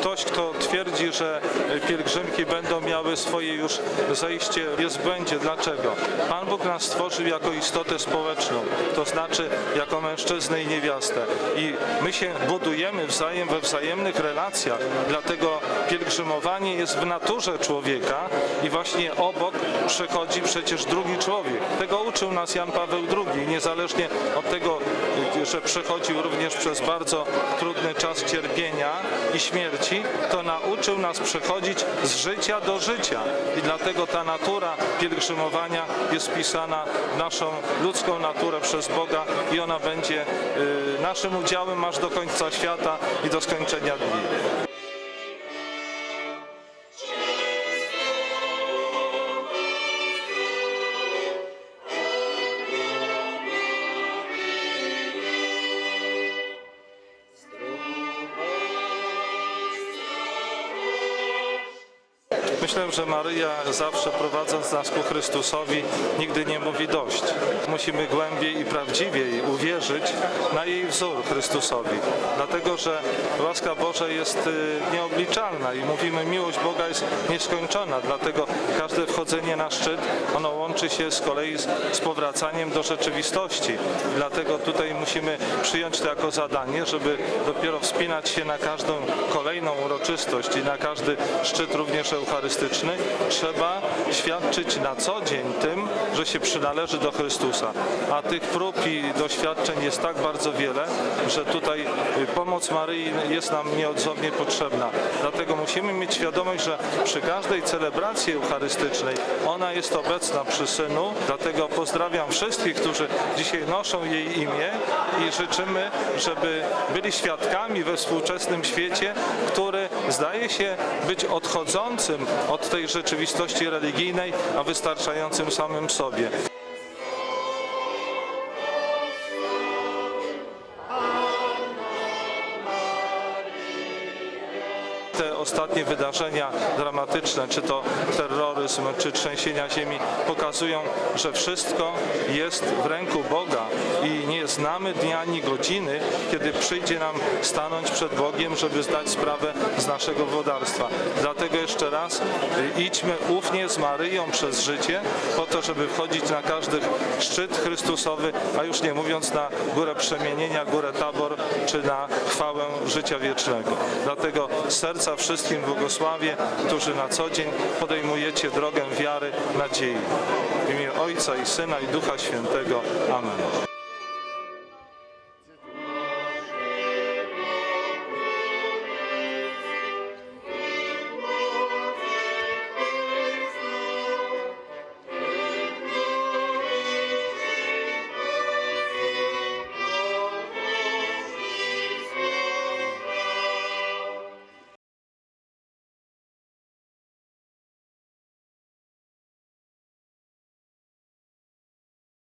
ktoś, kto twierdzi, że pielgrzymki będą miały swoje już zejście, jest będzie. Dlaczego? Pan Bóg nas stworzył jako istotę społeczną, to znaczy jako mężczyznę i niewiastę. I my się budujemy wzajem we wzajemnych relacjach, dlatego pielgrzymowanie jest w naturze człowieka i właśnie obok przechodzi przecież drugi człowiek. Tego uczył nas Jan Paweł II, niezależnie od tego, że przechodził również przez bardzo trudny czas cierpienia i śmierci, to nauczył nas przechodzić z życia do życia. I dlatego ta natura pielgrzymowania jest pisana w naszą ludzką naturę przez Boga i ona będzie y, naszym udziałem aż do końca świata i do skończenia dni. Myślę, że Maryja zawsze prowadząc nas ku Chrystusowi nigdy nie mówi dość. Musimy głębiej i prawdziwiej uwierzyć na jej wzór Chrystusowi. Dlatego, że łaska Boża jest y, nieobliczalna i mówimy miłość Boga jest nieskończona. Dlatego każde wchodzenie na szczyt, ono łączy się z kolei z, powracaniem do rzeczywistości. Dlatego tutaj musimy przyjąć to jako zadanie, żeby dopiero wspinać się na każdą kolejną uroczystość i na każdy szczyt również eucharystyczny, trzeba świadczyć na co dzień tym, że się przynależy do Chrystusa. A tych prób i doświadczeń jest tak bardzo wiele, że tutaj y, pomoc Maryi jest nam nieodzownie potrzebna. Dlatego musimy mieć świadomość, że przy każdej celebracji eucharystycznej ona jest obecna przy Synu. Dlatego pozdrawiam wszystkich, którzy dzisiaj noszą jej imię i życzymy, żeby byli świadkami we współczesnym świecie, który zdaje się być odchodzącym od tej rzeczywistości religijnej, a wystarczającym samym sobie. te ostatnie wydarzenia dramatyczne, czy to terroryzm, czy trzęsienia ziemi, pokazują, że wszystko jest w ręku Boga nie znamy dnia ani godziny, kiedy przyjdzie nam stanąć przed Bogiem, żeby zdać sprawę z naszego wodarstwa. Dlatego jeszcze raz y, idźmy ufnie z Maryją przez życie, po to, żeby wchodzić na każdy szczyt Chrystusowy, a już nie mówiąc na górę przemienienia, górę tabor, czy na chwałę życia wiecznego. Dlatego serca wszystkim błogosławię, którzy na co dzień podejmujecie drogę wiary, nadziei. W imię Ojca i Syna i Ducha Świętego. Amen.